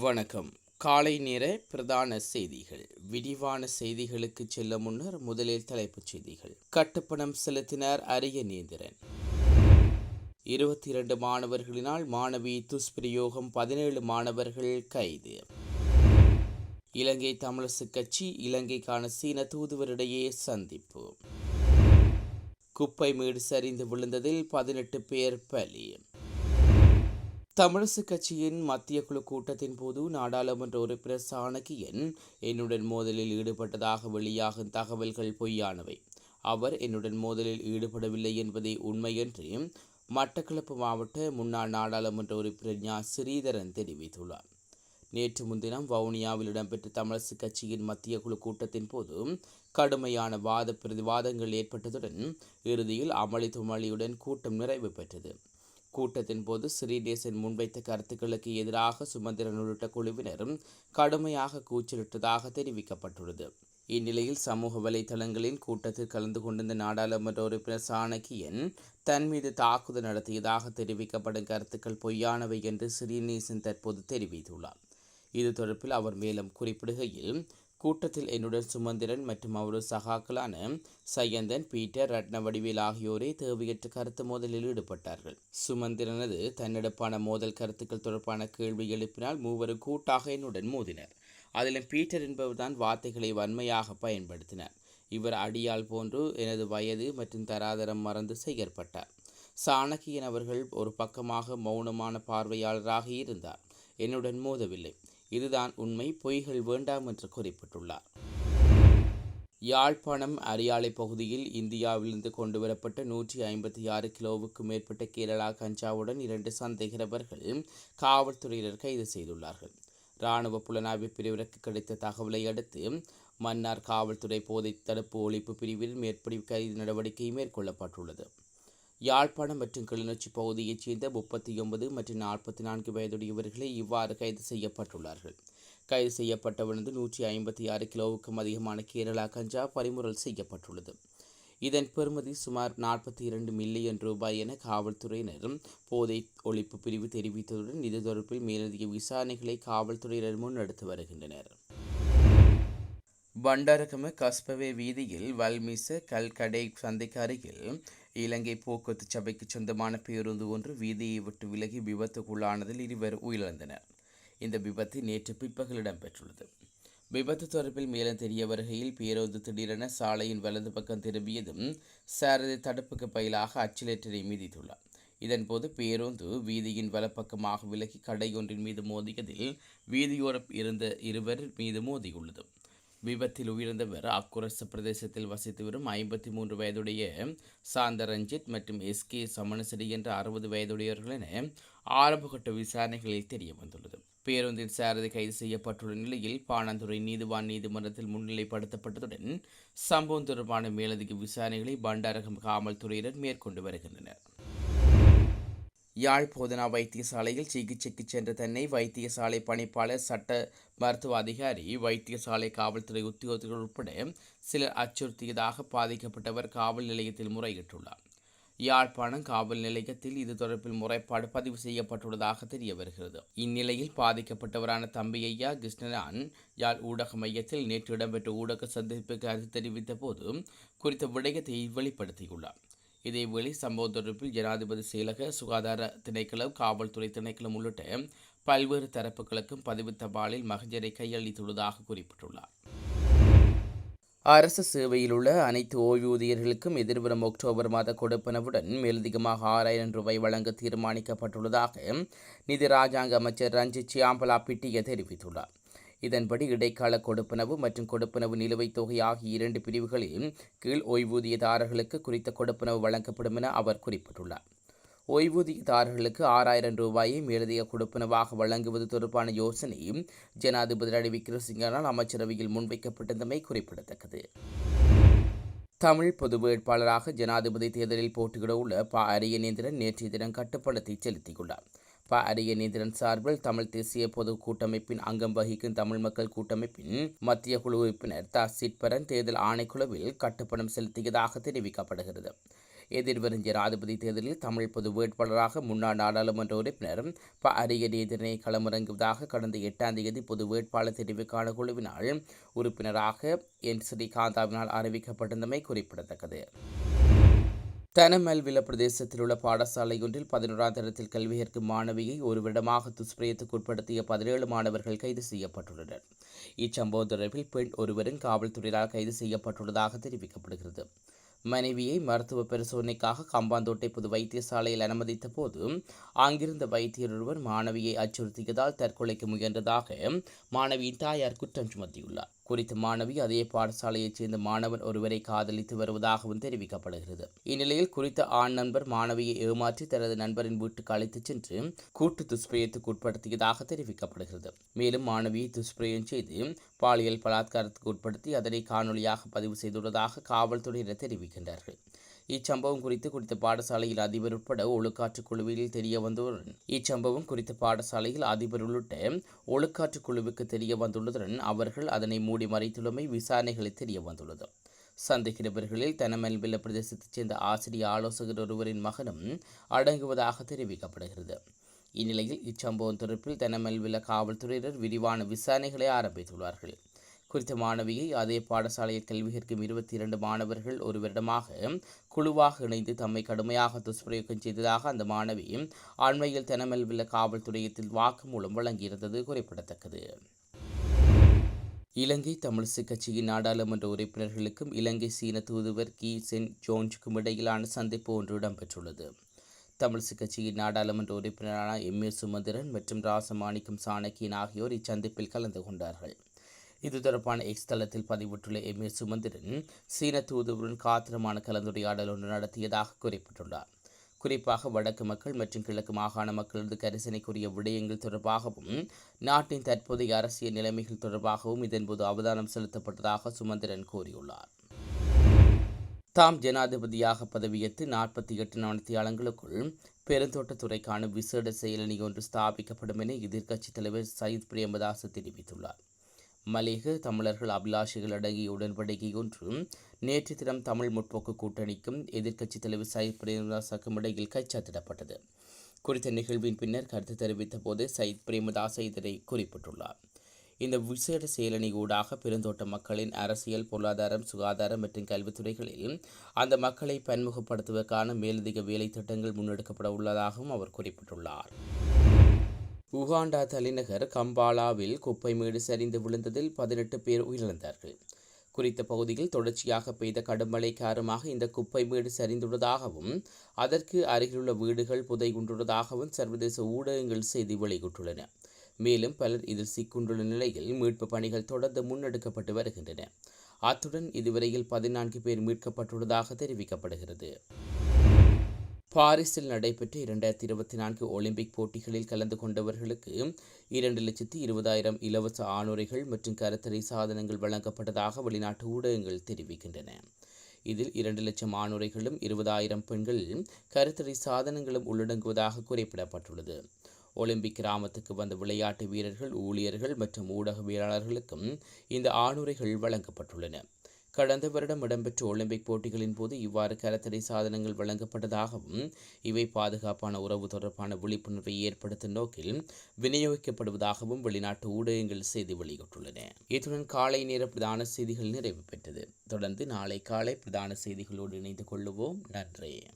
வணக்கம். காலை நேர பிரதான செய்திகள். விரிவான செய்திகளுக்கு செல்ல முன்னர் முதலில் தலைப்புச் செய்திகள். கட்டுப்பணம் செலுத்தினார் அரியநேந்திரன் இருபத்தி இரண்டு மாணவர்களினால் மாணவி துஷ்பிரயோகம் பதினேழு மாணவர்கள் கைது. இலங்கை தமிழசு கட்சி இலங்கைக்கான சீன தூதுவரிடையே சந்திப்பு. குப்பை மேடு சரிந்து விழுந்ததில் பதினெட்டு பேர் பலி. தமிழரசு கட்சியின் மத்திய குழு கூட்டத்தின் போது நாடாளுமன்ற உறுப்பினர் சாணக்கியன் என்னுடன் மோதலில் ஈடுபட்டதாக வெளியாகும் தகவல்கள் பொய்யானவை. அவர் என்னுடன் மோதலில் ஈடுபடவில்லை என்பதை உண்மையன்றி மட்டக்களப்பு மாவட்ட முன்னாள் நாடாளுமன்ற உறுப்பினர் ஞா. ஸ்ரீதரன் தெரிவித்துள்ளார். நேற்று முன்தினம் வவுனியாவில் இடம்பெற்ற தமிழரசு கட்சியின் மத்திய குழு கூட்டத்தின் போது கடுமையான வாத பிரதிவாதங்கள் ஏற்பட்டதுடன் இறுதியில் அமளி துமளியுடன் கூட்டம் நிறைவு பெற்றது. கூட்டத்தின் போது ஸ்ரீதேசன் முன்வைத்த கருத்துக்களுக்கு எதிராக சுமந்திரன் உள்ளிட்ட குழுவினரும் கடுமையாக கூச்சலிட்டதாக தெரிவிக்கப்பட்டுள்ளது. இந்நிலையில் சமூக வலைதளங்களின் கூட்டத்தில் கலந்து கொண்டிருந்த நாடாளுமன்ற உறுப்பினர் சாணக்கியன் தன் மீது தாக்குதல் நடத்தியதாக தெரிவிக்கப்படும் கருத்துக்கள் பொய்யானவை என்று ஸ்ரீநேசன் தற்போது தெரிவித்துள்ளார். இது தொடர்பில் அவர் மேலும் குறிப்பிடுகையில் கூட்டத்தில் என்னுடன் சுமந்திரன் மற்றும் அவரது சகாக்களான சயந்தன் பீட்டர் ரத்ன வடிவேல் ஆகியோரே தேவையற்ற கருத்து மோதலில் ஈடுபட்டார்கள். சுமந்திரனது தன்னெடுப்பான மோதல் கருத்துக்கள் தொடர்பான கேள்வி எழுப்பினால் மூவரும் கூட்டாக என்னுடன் மோதினர். அதிலும் பீட்டர் என்பவர்தான் வார்த்தைகளை வன்மையாக பயன்படுத்தினார். இவர் அடியால் போன்று எனது வயது மற்றும் தராதரம் மறந்து செயற்பட்டார். சாணக்கியன் அவர்கள் ஒரு பக்கமாக மௌனமான பார்வையாளராக இருந்தார். என்னுடன் மோதவில்லை. இதுதான் உண்மை. பொய்கள் வேண்டாம் என்று குறிப்பிட்டுள்ளார். யாழ்ப்பாணம் அரியாலை பகுதியில் இந்தியாவிலிருந்து கொண்டுவரப்பட்ட நூற்றி ஐம்பத்தி ஆறு கிலோவுக்கு மேற்பட்ட கேரளா கஞ்சாவுடன் இரண்டு சந்தேகரவர்கள் காவல்துறையினர் கைது செய்துள்ளார்கள். இராணுவ புலனாய்வு பிரிவிற்கு கிடைத்த தகவலை அடுத்து மன்னார் காவல்துறை போதை தடுப்பு ஒழிப்பு பிரிவில் மேற்படி கைது நடவடிக்கை மேற்கொள்ளப்பட்டுள்ளது. யாழ்ப்பாணம் மற்றும் கிளிநொச்சி பகுதியைச் சேர்ந்த முப்பத்தி ஒன்பது மற்றும் நாற்பத்தி நான்கு வயதுடையவர்களை இவ்வாறு கைது செய்யப்பட்டுள்ளார்கள். கைது செய்யப்பட்டவனது நூற்றி ஐம்பத்தி ஆறு கிலோவுக்கும் அதிகமான கேரளா கஞ்சா பறிமுதல் செய்யப்பட்டுள்ளது. இதன் பெறுமதி சுமார் நாற்பத்தி இரண்டு மில்லியன் ரூபாய் என காவல்துறையினரும் போதை ஒழிப்பு பிரிவு தெரிவித்ததுடன் இது தொடர்பில் மேலதிக விசாரணைகளை காவல்துறையினர் முன்னெடுத்து வருகின்றனர். பண்டாரகம கஸ்பவே வீதியில் வல்மிச கல்கடை சந்தைக்கு அருகில் இலங்கை போக்குவரத்து சபைக்கு சொந்தமான பேருந்து ஒன்று வீதியை விட்டு விலகி விபத்துக்குள்ளானதில் இருவர் உயிரிழந்தனர். இந்த விபத்து நேற்று பிற்பகல் இடம்பெற்றுள்ளது. விபத்து தொடர்பில் மேலும் தெரிய வருகையில் பேருந்து திடீரென சாலையின் வலது பக்கம் திரும்பியதும் சாரதி தடுப்புக்கு பயிலாக அச்சிலேட்டரை மீதித்துள்ளார். இதன்போது பேருந்து வீதியின் வலப்பக்கமாக விலகி கடை ஒன்றின் மீது மோதியதில் வீதியோரம் இருந்த இருவர் மீது மோதியுள்ளது. விபத்தில் உயிர்ந்தவர் அக்குரச பிரதேசத்தில் வசித்து வரும் ஐம்பத்தி மூன்று வயதுடைய சாந்த ரஞ்சித் மற்றும் எஸ் கே சமணசெடி என்ற அறுபது வயதுடையவர்கள் என ஆரம்பகட்ட விசாரணைகளில் தெரிய வந்துள்ளது. பேருந்தின் சாரதி கைது செய்யப்பட்டுள்ள நிலையில் பாணந்துறை நீதிவான் நீதிமன்றத்தில் முன்னிலைப்படுத்தப்பட்டதுடன் சம்பவம் தொடர்பான மேலதிக விசாரணைகளை பண்டாரகம் காவல்துறையினர் மேற்கொண்டு வருகின்றனர். யாழ் போதனா வைத்தியசாலையில் சிகிச்சைக்கு சென்ற தன்னை வைத்தியசாலை பணிப்பாளர் சட்ட மருத்துவ அதிகாரி வைத்தியசாலை காவல்துறை உத்தியோகத்தர்கள் உட்பட சிலர் அச்சுறுத்தியதாக பாதிக்கப்பட்டவர் காவல் நிலையத்தில் முறையிட்டுள்ளார். யாழ்ப்பாணம் காவல் நிலையத்தில் இது தொடர்பில் முறைப்பாடு பதிவு செய்யப்பட்டுள்ளதாக தெரிய வருகிறது. இந்நிலையில் பாதிக்கப்பட்டவரான தம்பி ஐயா யாழ் ஊடக மையத்தில் நேற்று இடம்பெற்ற ஊடக சந்திப்புக்கு அது தெரிவித்த போது குறித்த விடயத்தை வெளிப்படுத்தியுள்ளார். இதேவேளை சம்பவம் தொடர்பில் ஜனாதிபதி செயலக சுகாதார திணைக்களம் காவல்துறை திணைக்களம் உள்ளிட்ட பல்வேறு தரப்புகளுக்கும் பதிவு தபாலில் மகஜரை கையளித்துள்ளதாக குறிப்பிட்டுள்ளார். அரசு சேவையில் உள்ள அனைத்து ஓய்வூதியர்களுக்கும் எதிர்வரும் அக்டோபர் மாத கொடுப்பனவுடன் மேலதிகமாக ஆறாயிரம் ரூபாய் வழங்க தீர்மானிக்கப்பட்டுள்ளதாக நிதி ராஜாங்க அமைச்சர் ரஞ்சித் சியாம்பலா பிட்டிய தெரிவித்துள்ளார். இதன்படி இடைக்கால கொடுப்பனவு மற்றும் கொடுப்பனவு நிலுவைத் தொகை ஆகிய இரண்டு பிரிவுகளில் கீழ் ஓய்வூதியதாரர்களுக்கு குறித்த கொடுப்பனவு வழங்கப்படும் என அவர் குறிப்பிட்டுள்ளார். ஓய்வூதியதாரர்களுக்கு ஆறாயிரம் ரூபாயை மேலதிக கொடுப்பனவாக வழங்குவது தொடர்பான யோசனை ஜனாதிபதி ரணில் விக்ரமசிங்கனால் அமைச்சரவையில் முன்வைக்கப்பட்டிருந்தமை குறிப்பிடத்தக்கது. தமிழ் பொது வேட்பாளராக ஜனாதிபதி தேர்தலில் போட்டியிட உள்ள ப. அரியநேந்திரன் நேற்றைய தினம் கட்டுப்பணத்தை செலுத்தியுள்ளார். ப அரிய நீதிரன் சார்பில் தமிழ் தேசிய பொது கூட்டமைப்பின் அங்கம் வகிக்கும் தமிழ் மக்கள் கூட்டமைப்பின் மத்திய குழு உறுப்பினர் த. சிட்பரன் தேர்தல் ஆணைக்குழுவில் கட்டுப்பணம் செலுத்தியதாக தெரிவிக்கப்படுகிறது. எதிர்வரும் ஜனாதிபதி தேர்தலில் தமிழ் பொது வேட்பாளராக முன்னாள் நாடாளுமன்ற உறுப்பினர் ப அரிய அரியநேதனை களமிறங்குவதாக கடந்த எட்டாம் தேதி பொது வேட்பாளர் தெரிவுக்கான குழுவினால் உறுப்பினராக என். ஸ்ரீகாந்தாவினால் அறிவிக்கப்பட்டிருந்தமை குறிப்பிடத்தக்கது. தனமல்வில பிரதேசத்தில் உள்ள பாடசாலை ஒன்றில் பதினோராம் தரத்தில் கல்வி கற்கும் மாணவியை ஒரு வருடமாக துஷ்பிரயத்துக்கு உட்படுத்திய பதினேழு மாணவர்கள் கைது செய்யப்பட்டுள்ளனர். இச்சம்பவம் தொடர்பில் பெண் ஒருவரும் காவல்துறையினால் கைது செய்யப்பட்டுள்ளதாக தெரிவிக்கப்படுகிறது. மனைவியை மருத்துவ பரிசோதனைக்காக கம்பாந்தோட்டை பொது வைத்தியசாலையில் அனுமதித்த போது அங்கிருந்த வைத்தியர் ஒருவர் மாணவியை அச்சுறுத்தியதால் தற்கொலைக்கு முயன்றதாக மாணவியின் தாயார் குற்றம் சுமத்தியுள்ளார். குறித்த மாணவி அதே பாடசாலையைச் சேர்ந்த மாணவன் ஒருவரை காதலித்து வருவதாகவும் தெரிவிக்கப்படுகிறது. இந்நிலையில் குறித்த ஆண் நண்பர் மாணவியை ஏமாற்றி தனது நண்பரின் வீட்டுக்கு அழைத்துச் சென்று கூட்டு துஷ்பிரயத்துக்கு உட்படுத்தியதாக தெரிவிக்கப்படுகிறது. மேலும் மாணவியை துஷ்பிரயம் செய்து பாலியல் பலாத்காரத்துக்கு உட்படுத்தி அதனை காணொலியாக பதிவு செய்துள்ளதாக காவல்துறையினர் தெரிவிக்கின்றார்கள். இச்சம்பவம் குறித்து குறித்த பாடசாலையில் அதிபர் உட்பட ஒழுக்காற்று குழுவில் தெரிய வந்துள்ளதுடன் இச்சம்பவம் குறித்த பாடசாலையில் அதிபர் உள்ளிட்ட ஒழுக்காற்று குழுவுக்கு தெரிய வந்துள்ளதுடன் அவர்கள் அதனை மூடி மறைத்துள்ளமை விசாரணைகளில் தெரிய வந்துள்ளது. சந்தேக நபர்களில் தனமல்வில்ல பிரதேசத்தைச் சேர்ந்த ஆசிரியர் ஆலோசகர் ஒருவரின் மகனும் அடங்குவதாக தெரிவிக்கப்படுகிறது. இந்நிலையில் இச்சம்பவம் தொடர்பில் தனமல்வில காவல்துறையினர் விரிவான விசாரணைகளை ஆரம்பித்துள்ளார்கள். குறித்த மாணவியை அதே பாடசாலையில் கல்வி கற்கும் இருபத்தி இரண்டு மாணவர்கள் ஒரு வருடமாக குழுவாக இணைந்து தம்மை கடுமையாக துஷ்பிரயோகம் செய்ததாக அந்த மாணவி அண்மையில் தெனமெல்வில்ல காவல்துறையத்தில் வாக்குமூலம் வழங்கியிருந்தது குறிப்பிடத்தக்கது. இலங்கை தமிழிசை கட்சியின் நாடாளுமன்ற உறுப்பினர்களுக்கும் இலங்கை சீன தூதுவர் கி. சென். ஜோன்ஸுக்கும் இடையிலான சந்திப்பு ஒன்று இடம்பெற்றுள்ளது. தமிழிசை கட்சியின் நாடாளுமன்ற உறுப்பினரான எம். ஏ. சுமந்திரன் மற்றும் ராசமாணிக்கம் சாணக்கியன் ஆகியோர் இச்சந்திப்பில் கலந்து கொண்டார்கள். இது தொடர்பான எக்ஸ் தளத்தில் பதிவிட்டுள்ள எம் ஏ சுமந்திரன் சீன தூதுவருடன் காத்திரமான கலந்துரையாடல் ஒன்று நடத்தியதாக குறிப்பிட்டுள்ளார். குறிப்பாக வடக்கு மக்கள் மற்றும் கிழக்கு மாகாண மக்களது கரிசனைக்குரிய விடயங்கள் தொடர்பாகவும் நாட்டின் தற்போதைய அரசியல் நிலைமைகள் தொடர்பாகவும் இதன்போது அவதானம் செலுத்தப்பட்டதாக சுமந்திரன் கூறியுள்ளார். தாம் ஜனாதிபதியாக பதவியேற்று நாற்பத்தி எட்டு நடத்தியாளங்களுக்குள் பெருந்தோட்டத்துறைக்கான விசேட செயலணி ஒன்று ஸ்தாபிக்கப்படும் என எதிர்க்கட்சித் தலைவர் சயித் பிரேமதாஸ் தெரிவித்துள்ளார். மலேக தமிழர்கள் அபிலாஷிகள் அடங்கிய உடன்படிக்கை ஒன்றும் நேற்று தினம் தமிழ் முற்போக்கு கூட்டணிக்கும் எதிர்க்கட்சித் தலைவர் சயித் பிரேமதாசாக்கும் இடையில் கைச்சாத்திடப்பட்டது. குறித்த நிகழ்வின் பின்னர் கருத்து தெரிவித்த போது சயித் பிரேமதாச இதனை குறிப்பிட்டுள்ளார். இந்த விசேட செயலணி ஊடாக பெருந்தோட்ட மக்களின் அரசியல் பொருளாதாரம் சுகாதாரம் மற்றும் கல்வித்துறைகளில் அந்த மக்களை பன்முகப்படுத்துவதற்கான மேலதிக வேலை திட்டங்கள் முன்னெடுக்கப்பட உள்ளதாகவும் அவர் குறிப்பிட்டுள்ளார். உகாண்டா தலைநகர் கம்பாலாவில் குப்பை மேடு சரிந்து விழுந்ததில் பதினெட்டு பேர் உயிரிழந்தார்கள். குறித்த பகுதியில் தொடர்ச்சியாக பெய்த கடுமழை காரணமாக இந்த குப்பை மேடு சரிந்துள்ளதாகவும் அதற்கு அருகிலுள்ள வீடுகள் புதை கொண்டுள்ளதாகவும் சர்வதேச ஊடகங்கள் செய்தி வெளியிட்டுள்ளன. மேலும் பலர் இதில் சிக்குண்டுள்ள நிலையில் மீட்பு பணிகள் தொடர்ந்து முன்னெடுக்கப்பட்டு வருகின்றன. அத்துடன் இதுவரையில் பதினான்கு பேர் மீட்கப்பட்டுள்ளதாக தெரிவிக்கப்படுகிறது. பாரிஸில் நடைபெற்ற இரண்டாயிரத்தி இருபத்தி நான்கு ஒலிம்பிக் போட்டிகளில் கலந்து கொண்டவர்களுக்கு இரண்டு லட்சத்தி இருபதாயிரம் இலவச ஆணுரைகள் மற்றும் கருத்தரை சாதனங்கள் வழங்கப்பட்டதாக வெளிநாட்டு ஊடகங்கள் தெரிவிக்கின்றன. இதில் இரண்டு லட்சம் ஆணுரைகளும் இருபதாயிரம் பெண்கள் கருத்தரை சாதனங்களும் உள்ளடங்குவதாக குறிப்பிடப்பட்டுள்ளது. ஒலிம்பிக் கிராமத்துக்கு வந்த விளையாட்டு வீரர்கள் ஊழியர்கள் மற்றும் ஊடகவியலாளர்களுக்கும் இந்த ஆணுரைகள் வழங்கப்பட்டுள்ளன. கடந்த வருடம் இடம்பெற்ற ஒலிம்பிக் போட்டிகளின் போது இவ்வாறு கரத்தடை சாதனங்கள் வழங்கப்பட்டதாகவும் இவை பாதுகாப்பான உறவு தொடர்பான விழிப்புணர்வை ஏற்படுத்தும் நோக்கில் விநியோகிக்கப்படுவதாகவும் வெளிநாட்டு ஊடகங்கள் செய்தி வெளியிட்டுள்ளன. இத்துடன் காலை நேர பிரதான செய்திகள் நிறைவு பெற்றது. தொடர்ந்து நாளை காலை பிரதான செய்திகளோடு இணைந்து கொள்ளுவோம். நன்றி.